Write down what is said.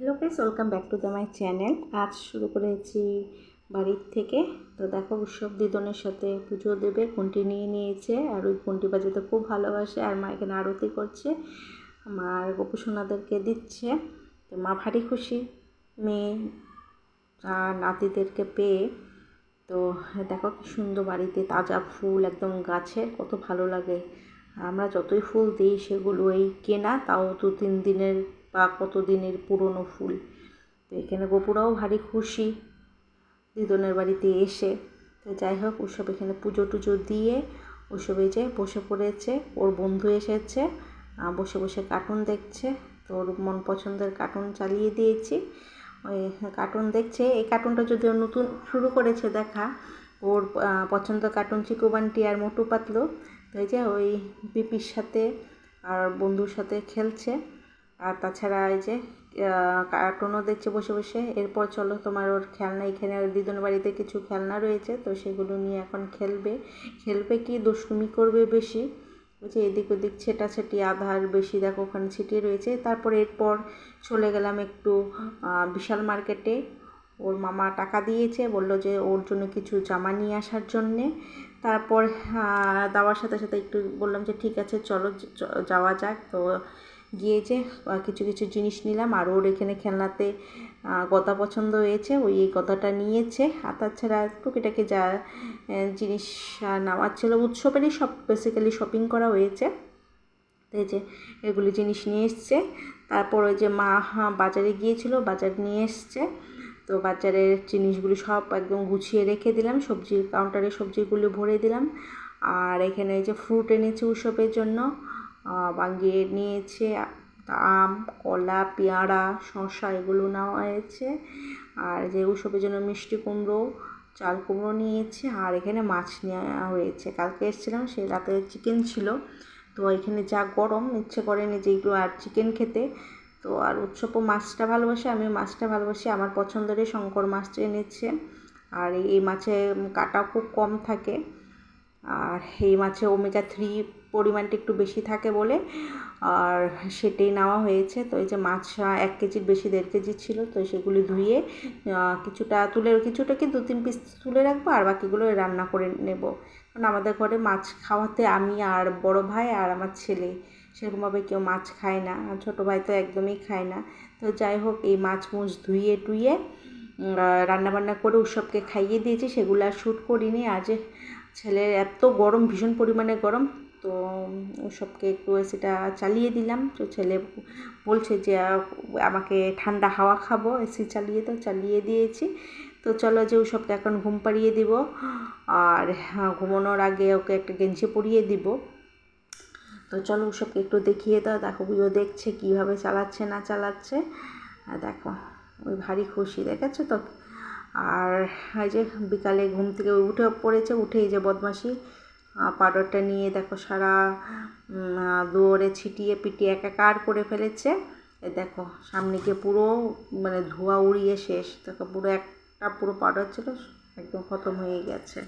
Hello guys welcome back to the my channel আজ শুরু করেছি বাড়ির থেকে। তো দেখো উৎসব দিদনের সাথে পুজো দেবে ঘন্টি নিয়ে নিয়েছে। আর ওই ঘন্টি বাজাতে খুব ভালোবাসে আর মা এখানে আরতি করছে। মার গোপুসোনাদেরকে দিচ্ছে। তো মা ভারী খুশি। মেয়ে আর নাতিদেরকে পেয়ে। তো দেখো কি সুন্দর বাড়িতে তাজা ফুল, একদম গাছের কত ভালো লাগে। আমরা যতই ফুল দিই সেগুলো এই কেনা, তাও দু তিন দিনের বা কত দিনের পুরনো ফুল। তো এখানে গোপুরাও ভারী খুশি, দিদনের বাড়িতে এসে। তো যাই হোক, ওসব এখানে পুজো টুজো দিয়ে ওসব এই যে বসে পড়েছে, ওর বন্ধু এসেছে বসে বসে কার্টুন দেখছে। তো ওর মন পছন্দের কার্টুন চালিয়ে দিয়েছি। ওই কার্টুন দেখছে। এই কার্টুনটা যদিও নতুন শুরু করেছে, দেখা। ওর পছন্দ কার্টুন চিকু বান্টি আর মোটু পাতলু। তো এই যে ওই পিপির সাথে আর বন্ধুর সাথে খেলছে। আর তাছাড়া এই যে কার্টুনও দেখছে বসে বসে। এরপর চলো তোমার ওর খেলনা, এখানে দিদুন বাড়িতে কিছু খেলনা রয়েছে, তো সেগুলো নিয়ে এখন খেলবে। খেলবে কি? দুষ্টুমি করবে বেশি। বলছে এদিক ওদিক ছেটাছেটি আধার বেশি, দেখো ওখানে ছিটিয়ে রয়েছে। তারপর এরপর চলে গেলাম একটু বিশাল মার্কেটে ওর মামা টাকা দিয়েছে, বলল যে ওর জন্য কিছু জামা নিয়ে আসার জন্যে। তারপর দেওয়ার সাথে সাথে একটু বললাম যে, ঠিক আছে, চলো যাওয়া যাক। তো গিয়ে যে কিছু কিছু জিনিস নিলাম। আর ওর এখানে খেলনাতে গদা পছন্দ হয়েছে, ওই এই গদাটা নিয়েছে। আর তাছাড়া টুকিটাকি যা জিনিস নেওয়ার ছিল, উৎসবেরই সব বেসিক্যালি শপিং করা হয়েছে। এই যে, এগুলি জিনিস নিয়ে এসছে। তারপর ওই যে মা বাজারে গিয়েছিল, বাজার নিয়ে এসছে। তো বাজারের জিনিসগুলি সব একদম গুছিয়ে রেখে দিলাম, সবজির কাউন্টারে সবজিগুলো ভরে দিলাম। আর এখানে এই যে ফ্রুট এনেছে উৎসবের জন্য। বাঙ্গিয়ে নিয়েছে, আম, কলা, পেয়ারা, শসা এগুলো নেওয়া হয়েছে। আর যে উৎসবের জন্য মিষ্টি কুমড়ো, চাল কুমড়ো নিয়েছে, আর এখানে মাছ নেওয়া হয়েছে। কালকে এসেছিলাম সেই রাতে চিকেন ছিল। তো এখানে যা গরম, ইচ্ছে করেনি যে একটু আর চিকেন খেতে। তো আর উৎসবও মাছটা ভালোবাসে, আমি মাছটা ভালোবাসি, আমার পছন্দেরই শঙ্কর মাছটা এনেছে। আর এই মাছে কাটা খুব কম থাকে। আর এই মাছে ওমেগা থ্রি পরিমাণটা একটু বেশি থাকে বলে, আর সেটাই নেওয়া হয়েছে। তো এই যে মাছ এক কেজির বেশি, দেড় কেজি ছিল, তো সেগুলি ধুয়ে কিছুটা তুলে, কিছুটা কি দু তিন পিস তুলে রাখব, আর বাকিগুলো রান্না করে নেব। কারণ আমাদের ঘরে মাছ খাওয়াতে আমি আর বড় ভাই আর আমার ছেলে, সেরকমভাবে কেউ মাছ খায় না, আর ছোটো ভাই তো একদমই খায় না। তো যাই হোক, এই মাছ মুছ ধুয়ে টুয়ে রান্নাবান্না করে উৎসবকে খাইয়ে দিয়েছি, সেগুলো আর শ্যুট করিনি। আজ ছেলের এত গরম, ভীষণ পরিমাণে গরম, তো ওসবকে একটু এসিটা চালিয়ে দিলাম। তো ছেলে বলছে যে আমাকে ঠান্ডা হাওয়া খাব এসি চালিয়ে তো চালিয়ে দিয়েছি। তো চলো যে ওসবকে এখন ঘুম পাড়িয়ে দিব। আর ঘুমানোর আগে ওকে একটা গেঞ্জি পরিয়ে দিব। তো চলো ওসবকে একটু দেখিয়ে দাও। দেখো ও দেখছে কীভাবে চালাচ্ছে, না চালাচ্ছে। দেখো, ওই ভারী খুশি, দেখেছ তো? আর এই যে বিকালে ঘুম থেকে উঠে পড়েছে, উঠেই যে বদমাসি পাউডারটা নিয়ে দেখো সারা দৌড়ে ছিটিয়ে পিটিয়ে একাকার করে ফেলেছে। দেখো, সামনে গিয়ে পুরো মানে ধোয়া উড়িয়ে শেষ। দেখো পুরো একটা, পুরো পাউডার ছিল, একদম খতম হয়ে গেছে।